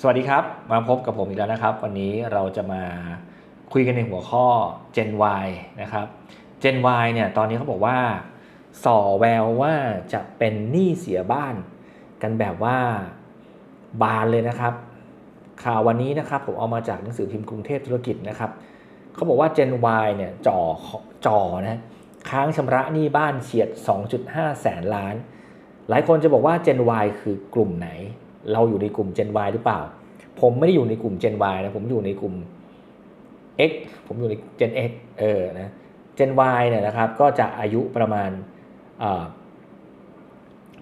สวัสดีครับ มาพบกับผมอีกแล้วนะครับ วันนี้เราจะมาคุยกันในหัวข้อ Gen Y นะครับ Gen Y เนี่ยตอนนี้เขาบอกว่า ส่อแววว่าจะเป็นหนี้เสียบ้าน กันแบบว่าบานเลยนะครับ ข่าววันนี้นะครับผมเอามาจากหนังสือพิมพ์กรุงเทพธุรกิจนะครับเขาบอกว่า Gen Y เนี่ยจ่อจ่อนะค้างชำระหนี้บ้านเฉียด 2.5 แสนล้าน หลายคนจะบอกว่า Gen Y คือกลุ่มไหน เราอยู่ในกลุ่ม Gen Y หรือเปล่า ผมไม่ได้อยู่ในกลุ่ม Gen Y นะผมอยู่ในกลุ่ม X ผมอยู่ใน Gen X เออนะ Gen Y เนี่ยนะครับก็จะอายุประมาณ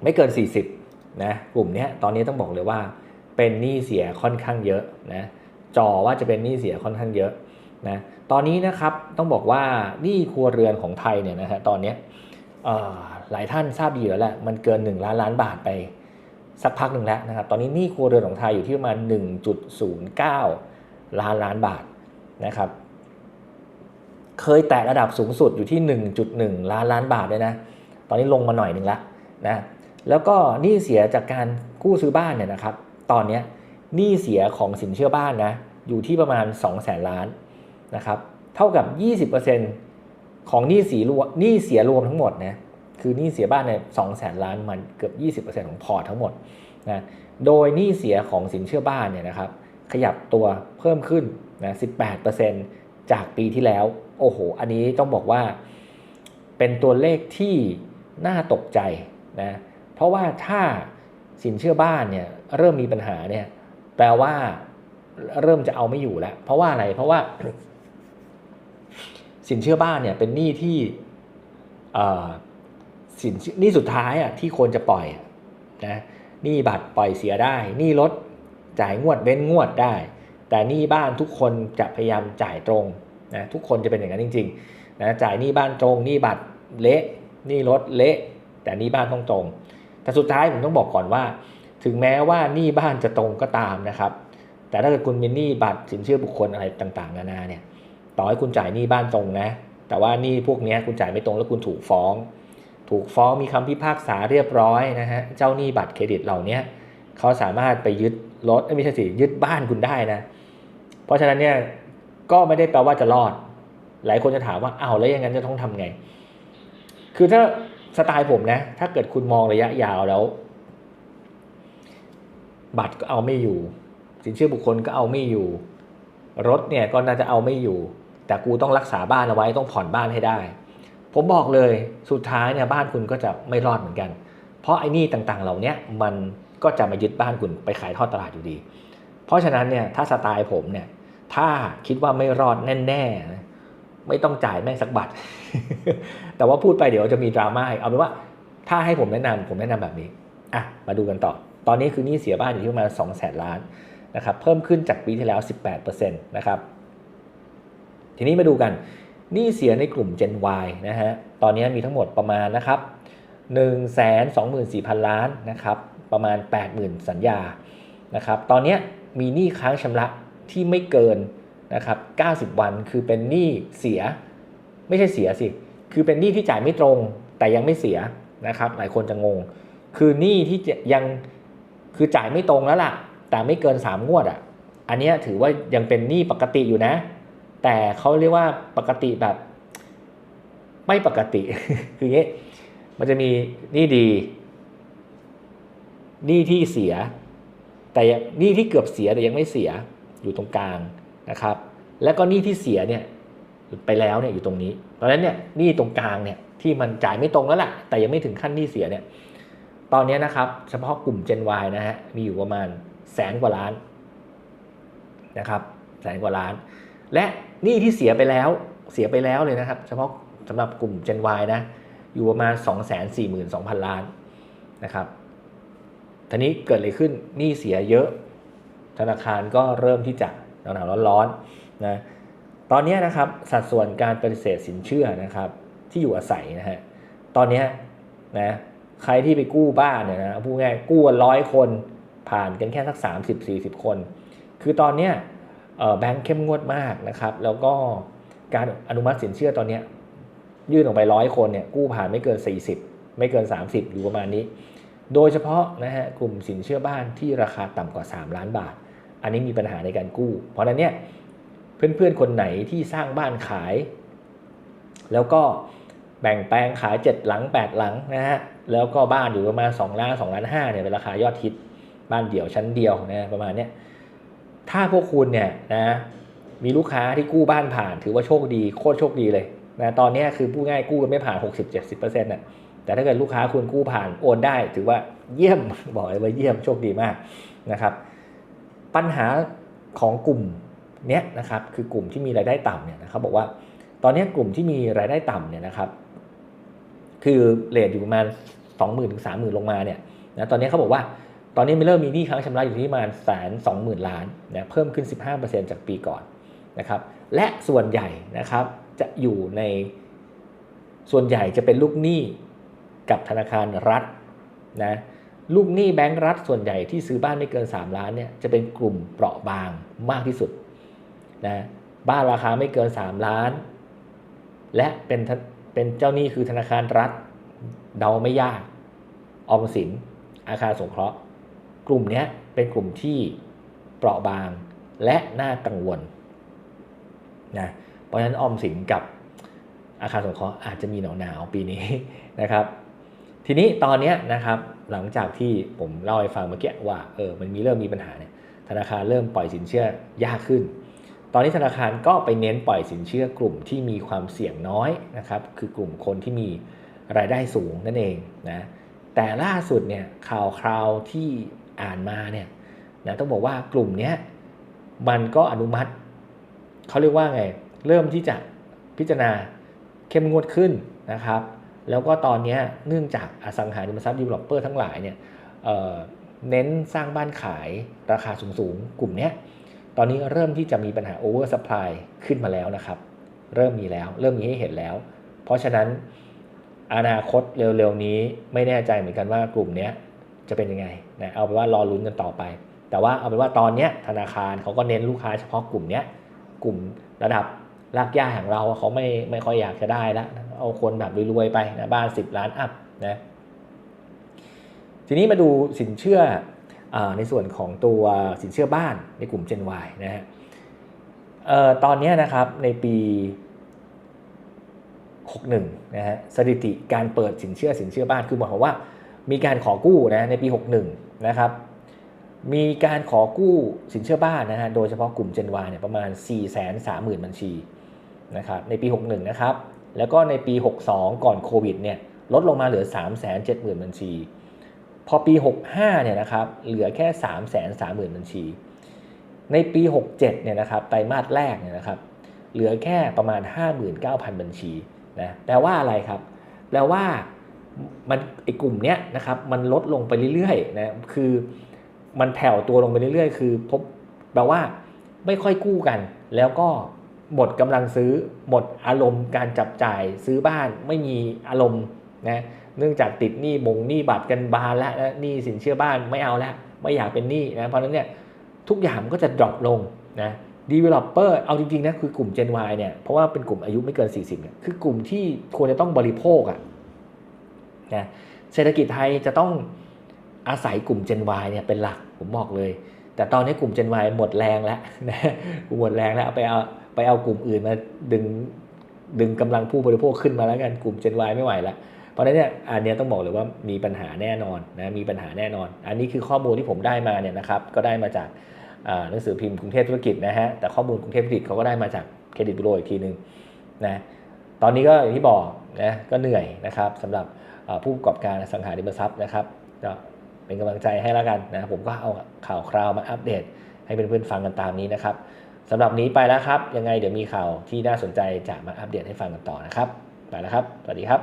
ไม่เกิน 40นะกลุ่มนี้ตอนนี้ต้องบอกเลยว่าเป็นหนี้เสียค่อนข้างเยอะนะจอว่าจะเป็นหนี้เสียค่อนข้างเยอะนะตอนนี้นะครับต้องบอกว่าหนี้ครัวเรือนของไทยเนี่ยนะฮะตอนนี้หลายท่านทราบดีแล้วแหละมันเกิน 1 ล้านล้านบาทไป สักพักหนึ่งแล้วนะครับ ตอนนี้หนี้ครัวเรือนของไทยอยู่ที่ประมาณ 1.09 ล้านล้านบาทนะครับ เคยแตะระดับสูงสุดอยู่ที่ 1.1 ล้านล้านบาทเลยนะ ตอนนี้ลงมาหน่อยหนึ่งแล้วนะ แล้วก็หนี้เสียจากการกู้ซื้อบ้านเนี่ยนะครับ ตอนนี้หนี้เสียของสินเชื่อบ้านนะ อยู่ที่ประมาณ 2 0 0แสนล้านนะครับ เท่ากับ 20%ของหนี้สีรวมหนี้เสียรวมทั้งหมดนะ คือหนี้เสียบ้านในสองแสนล้านมันเกือบ 20%ของพอร์ตทั้งหมดนะโดยหนี้เสียของสินเชื่อบ้านเนี่ยนะครับขยับตัวเพิ่มขึ้นนะ18%จากปีที่แล้ว โอ้โห อันนี้ต้องบอกว่า เป็นตัวเลขที่น่าตกใจนะเพราะว่าถ้าสินเชื่อบ้านเนี่ยเริ่มมีปัญหาเนี่ยแปลว่าเริ่มจะเอาไม่อยู่แล้ว เพราะว่าอะไรเพราะว่า สินเชื่อบ้านเนี่ยเป็นหนี้ที่ สินนี่สุดท้ายอะที่ควรจะปล่อยนะนี่บัตรปล่อยเสียได้ นี่รถจ่ายงวดเว้นงวดได้ แต่นี่บ้านทุกคนจะพยายามจ่ายตรงนะทุกคนจะเป็นอย่างนั้นจริงๆนะจ่ายนี่บ้านตรงนี่บัตรเละนี่รถเละแต่นี่บ้านต้องตรง แต่สุดท้ายผมต้องบอกก่อนว่า ถึงแม้ว่านี่บ้านจะตรงก็ตามนะครับ แต่ถ้าเกิดคุณมีนี้บัตรสินเชื่อบุคคลอะไรต่างๆนานาเนี่ยต่อให้คุณจ่ายนี้บ้านตรงนะ แต่ว่านี่พวกนี้คุณจ่ายไม่ตรงแล้วคุณถูกฟ้อง ถูกฟ้องมีคำพิพากษาเรียบร้อยนะฮะเจ้าหนี้บัตรเครดิตเหล่านี้เขาสามารถไปยึดรถไม่ใช่สิยึดบ้านคุณได้นะ เพราะฉะนั้นเนี่ยก็ไม่ได้แปลว่าจะรอด หลายคนจะถามว่าอ้าวแล้วยังงั้นจะต้องทำไง คือถ้าสไตล์ผมนะ ถ้าเกิดคุณมองระยะยาวแล้ว บัตรก็เอาไม่อยู่ สินเชื่อบุคคลก็เอาไม่อยู่ รถเนี่ยก็น่าจะเอาไม่อยู่ แต่กูต้องรักษาบ้านเอาไว้ต้องผ่อนบ้านให้ได้ ผมบอกเลยสุดท้ายเนี่ยบ้านคุณก็จะไม่รอดเหมือนกัน เพราะไอ้นี่ต่างๆ เหล่านี้มันก็จะมายึดบ้านคุณไปขายทอดตลาดอยู่ดี เพราะฉะนั้นเนี่ยถ้าสไตล์ผมเนี่ยถ้าคิดว่าไม่รอดแน่ๆ ไม่ต้องจ่ายแม่งสักบาทแต่ว่าพูดไปเดี๋ยวจะมีดราม่าเอาเป็นว่าถ้าให้ผมแนะนำผมแนะนำแบบนี้อะมาดูกันต่อ ตอนนี้คือนี่เสียบ้านอยู่ที่ประมาณ2 0 0แสนล้านนะครับเพิ่มขึ้นจากปีที่แล้ว 18%นะครับทีนี้มาดูกัน หนี้เสียในกลุ่ม Gen Y นะฮะ ตอนนี้มีทั้งหมดประมาณนะครับ1 2 4 0 0 0 ล้านนะครับ ประมาณ 80,000 สัญญา นะครับ ตอนนี้มีหนี้ค้างชำระที่ไม่เกินนะครับ90 วัน คือเป็นหนี้เสีย ไม่ใช่เสียสิ คือเป็นหนี้ที่จ่ายไม่ตรง แต่ยังไม่เสียนะครับ หลายคนจะงง คือหนี้ที่ยัง คือจ่ายไม่ตรงแล้วล่ะ แต่ไม่เกิน 3 งวดอะ อันนี้ถือว่ายังเป็นหนี้ปกติอยู่นะ แต่เขาเรียกว่าปกติแบบ ไม่ปกติ คืออย่างนี้มันจะมีนี่ดี นี่ที่เสีย แต่นี่ที่เกือบเสียแต่ยังไม่เสียอยู่ตรงกลางนะครับ แล้วก็นี่ที่เสียเนี่ยไปแล้วเนี่ยอยู่ตรงนี้เพราะฉะนั้นเนี่ยนี่ตรงกลางเนี่ยที่มันจ่ายไม่ตรงแล้วล่ะ แต่ยังไม่ถึงขั้นนี่เสียเนี่ยตอนนี้นะครับ เฉพาะกลุ่ม Gen Y นะฮะมีอยู่ประมาณแสนกว่าล้านนะครับแสนกว่าล้าน และหนี้ที่เสียไปแล้วเสียไปแล้วเลยนะครับ เฉพาะสำหรับกลุ่ม Gen Y นะอยู่ประมาณ 242,000 ล้านนะครับทีนี้เกิดอะไรขึ้นหนี้เสียเยอะ ธนาคารก็เริ่มที่จะหนาวๆร้อนๆนะตอนนี้นะครับสัดส่วนการปฏิเสธสินเชื่อนะครับที่อยู่อาศัยนะฮะตอนนี้นะใครที่ไปกู้บ้านเนี่ยนะพูดง่ายกู้ร้อยคนผ่านกันแค่สัก 30-40 คน คือตอนเนี้ย แบงค์เข้มงวดมากนะครับ แล้วก็การอนุมัติสินเชื่อตอนนี้ยื่นออกไปร้อยคนเนี่ยกู้ผ่านไม่เกิน 40 ไม่เกิน 30 อยู่ประมาณนี้ โดยเฉพาะนะฮะกลุ่มสินเชื่อบ้านที่ราคาต่ำกว่า 3 ล้านบาท อันนี้มีปัญหาในการกู้ เพราะฉะนั้นเนี่ยเพื่อนๆคนไหนที่สร้างบ้านขาย แล้วก็แบ่งแปลงขาย 7 หลัง 8 หลังนะฮะแล้วก็บ้านอยู่ประมาณ2ล้าน2ล้าน5เนี่ยเป็นราคายอดฮิตบ้านเดี่ยวชั้นเดียวนะประมาณเนี้ย ถ้าพวกคุณเนี่ยนะมีลูกค้าที่กู้บ้านผ่านถือว่าโชคดีโคตรโชคดีเลยนะตอนนี้คือผู้ง่ายกู้กันไม่ผ่าน 60-70%น่ะแต่ถ้าเกิดลูกค้าคุณกู้ผ่านโอนได้ ถือว่าเยี่ยมบอกเลยว่าเยี่ยมโชคดีมากนะครับ ปัญหาของกลุ่มเนี้ยนะครับคือกลุ่มที่มีรายได้ต่ำเนี่ยนะครับบอกว่าตอนนี้กลุ่มที่มีรายได้ต่ำเนี่ยนะครับ คือเรทอยู่ประมาณ20,000ถึง30,000 ลงมาเนี่ยนะตอนนี้เขาบอกว่า ตอนนี้ไม่เริ่มมีหนี้ค้างชำระอยู่ที่ประมาณแสนสองหมื่นล้านนะเพิ่มขึ้น 15%จากปีก่อนนะครับและส่วนใหญ่นะครับจะอยู่ในส่วนใหญ่จะเป็นลูกหนี้กับธนาคารรัฐนะลูกหนี้แบงก์รัฐส่วนใหญ่ที่ซื้อบ้านไม่เกิน 3 ล้านเนี่ยจะเป็นกลุ่มเปราะบางมากที่สุดนะบ้านราคาไม่เกิน 3 ล้าน และเป็นเป็นเจ้าหนี้คือธนาคารรัฐเดาไม่ยากออมสินอาคารสงเคราะห์ กลุ่มนี้เป็นกลุ่มที่เปราะบางและน่ากังวลนะเพราะฉะนั้นออมสินกับอาคารสงเคราะห์อาจจะมีหนาวหนาวปีนี้นะครับ ทีนี้ตอนนี้นะครับหลังจากที่ผมเล่าให้ฟังเมื่อกี้ว่าเออมันมีเริ่มมีปัญหาเนี่ยธนาคารเริ่มปล่อยสินเชื่อยากขึ้น ตอนนี้ธนาคารก็ไปเน้นปล่อยสินเชื่อกลุ่มที่มีความเสี่ยงน้อยนะครับ คือกลุ่มคนที่มีรายได้สูงนั่นเองนะแต่ล่าสุดเนี่ยข่าวคราวที่ อ่านมาเนี่ยนะต้องบอกว่ากลุ่มนี้มันก็อนุมัติเขาเรียกว่าไง เริ่มที่จะพิจารณาเข้มงวดขึ้นนะครับ แล้วก็ตอนนี้เนื่องจากอสังหาริมทรัพย์ดีเวลลอปเปอร์ทั้งหลายเนี่ยเเน้นสร้างบ้านขายราคาสูงๆ กลุ่มนี้ตอนนี้เริ่มที่จะมีปัญหาโอเวอร์สปายขึ้นมาแล้วนะครับ เริ่มมีแล้ว เริ่มมีให้เห็นแล้ว เพราะฉะนั้นอนาคตเร็วๆนี้ไม่แน่ใจเหมือนกันว่ากลุ่มนี้ จะเป็นยังไงนะเอาเป็นว่ารอลุ้นกันต่อไป แต่ว่าเอาเป็นว่าตอนนี้ธนาคารเขาก็เน้นลูกค้าเฉพาะกลุ่มเนี้ยกลุ่มระดับรากหญ้าของเราเขาไม่ไม่ค่อยอยากจะได้แล้วเอาคนแบบรวยๆไปนะบ้าน 10 ล้านอัพนะทีนี้มาดูสินเชื่ออในส่วนของตัวสินเชื่อบ้านในกลุ่ม Gen Y นะฮะตอนนี้นะครับในปี 61นะฮะสถิติการเปิดสินเชื่อสินเชื่อบ้านคือหมายความว่า มีการขอกู้นะในปี 61 นะครับ มีการขอกู้สินเชื่อบ้านนะฮะ โดยเฉพาะกลุ่ม Gen Y เนี่ยประมาณ 4 3 0 0 0 0 บัญชีนะครับในปี 61 นะครับ แล้วก็ในปี 62 ก่อนโควิดเนี่ยลดลงมาเหลือ 3 7 0 0 0 0 บัญชี พอปี 65 เนี่ยนะครับเหลือแค่ 3 3 0 0 0 0 บัญชี ในปี 67 เนี่ยนะครับไตรมาสแรกเนี่ยนะครับเหลือแค่ประมาณ 59,000 บัญชีนะแปลว่าอะไรครับ แปลว่า มันไอกลุ่มเนี้ยนะครับมันลดลงไปเรื่อยๆนะคือมันแผ่วตัวลงไปเรื่อยๆ คือพบแปลว่าไม่ค่อยกู้กัน แล้วก็หมดกำลังซื้อหมดอารมณ์การจับจ่ายซื้อบ้านไม่มีอารมณ์นะเนื่องจากติดหนี้มงหนี้บัตรกันบานแล้วนะหนี้สินเชื่อบ้านไม่เอาแล้วไม่อยากเป็นหนี้นะเพราะนั้นเนี่ยทุกอย่างก็จะดรอปลงนะ developer เอาจริงๆนะคือกลุ่ม Gen Y เนี่ยเพราะว่าเป็นกลุ่มอายุไม่เกิน 40เนี่ยคือกลุ่มที่ควรจะต้องบริโภคอะ นะเศรษฐกิจไทยจะต้องอาศัยกลุ่ม Gen Y เนี่ยเป็นหลักผมบอกเลย แต่ตอนนี้กลุ่ม Gen Y หมดแรงแล้วนะหมดแรงแล้วไปเอาไปเอากลุ่มอื่นมาดึงดึงกำลังผู้บริโภคขึ้นมาแล้วกันกลุ่ม Gen Y ไม่ไหวแล้วเพราะฉะนั้นเนี่ยอันนี้ต้องบอกเลยว่ามีปัญหาแน่นอนนะมีปัญหาแน่นอน อันนี้คือข้อมูลที่ผมได้มาเนี่ยนะครับก็ได้มาจากหนังสือพิมพ์กรุงเทพธุรกิจนะฮะแต่ข้อมูลกรุงเทพธุรกิจเขาก็ได้มาจากเครดิตบูโรอีกทีหนึ่งนะตอนนี้ก็อย่างที่บอกนะก็เหนื่อยนะครับสำหรับ ผู้ประกอบการสังหาริมทรัพย์นะครับก็เป็นกำลังใจให้แล้วกันนะผมก็เอาข่าวคราวมาอัปเดต ให้เพื่อนๆฟังกันตามนี้นะครับสำหรับนี้ไปแล้วครับ ยังไงเดี๋ยวมีข่าวที่น่าสนใจจะมาอัปเดตให้ฟังกันต่อนะครับ ไปแล้วครับ สวัสดีครับ